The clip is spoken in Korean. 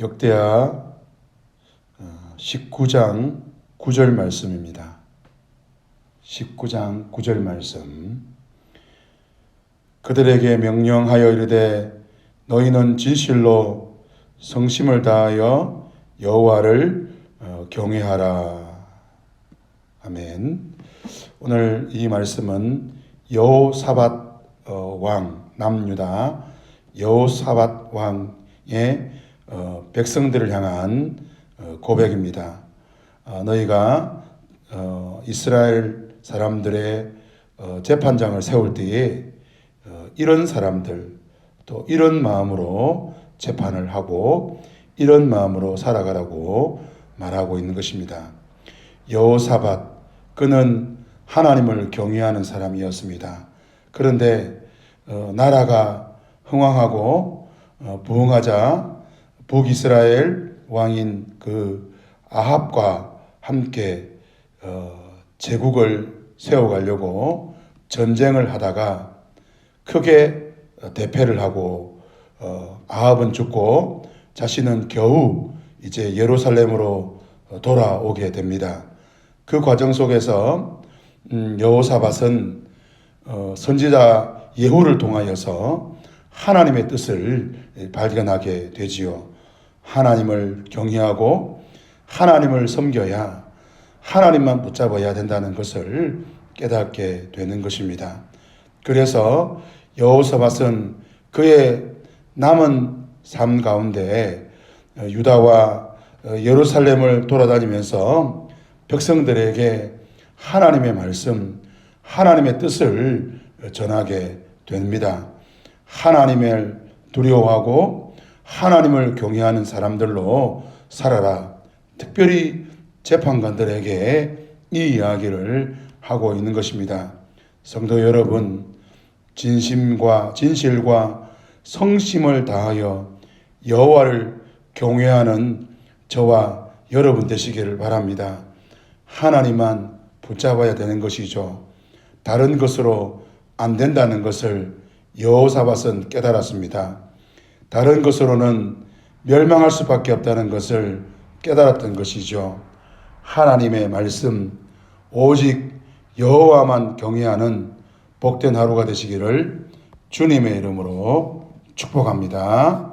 역대하 19장 9절 말씀입니다. 19장 9절 말씀. 그들에게 명령하여 이르되 너희는 진실로 성심을 다하여 여호와를 어, 경외하라. 아멘. 오늘 이 말씀은 여호사밧 어, 왕 남유다 여호사밧 왕의 어, 백성들을 향한 어, 고백입니다. 어, 너희가 어, 이스라엘 사람들의 어, 재판장을 세울 때에 어, 이런 사람들 또 이런 마음으로 재판을 하고 이런 마음으로 살아가라고 말하고 있는 것입니다. 여호사밧 그는 하나님을 경외하는 사람이었습니다. 그런데 어, 나라가 흥왕하고 어, 부흥하자 북이스라엘 왕인 그 아합과 함께 어, 제국을 세워가려고 전쟁을 하다가 크게 어, 대패를 하고 어, 아합은 죽고 자신은 겨우 이제 예루살렘으로 어, 돌아오게 됩니다. 그 과정 속에서 음, 여호사밧은 어, 선지자 예후를 통하여서 하나님의 뜻을 발견하게 되지요. 하나님을 경외하고 하나님을 섬겨야 하나님만 붙잡아야 된다는 것을 깨닫게 되는 것입니다. 그래서 여호사밧은 그의 남은 삶 가운데 어, 유다와 어, 예루살렘을 돌아다니면서 백성들에게 하나님의 말씀, 하나님의 뜻을 전하게 됩니다. 하나님을 두려워하고 하나님을 경외하는 사람들로 살아라. 특별히 재판관들에게 이 이야기를 하고 있는 것입니다. 성도 여러분, 진심과 진실과 성심을 다하여 여호와를 경외하는 저와 여러분 되시기를 바랍니다. 하나님만 붙잡아야 되는 것이죠. 다른 것으로 안 된다는 것을 여호사밧은 깨달았습니다. 다른 것으로는 멸망할 수밖에 없다는 것을 깨달았던 것이죠. 하나님의 말씀 오직 여호와만 경외하는 복된 하루가 되시기를 주님의 이름으로 축복합니다.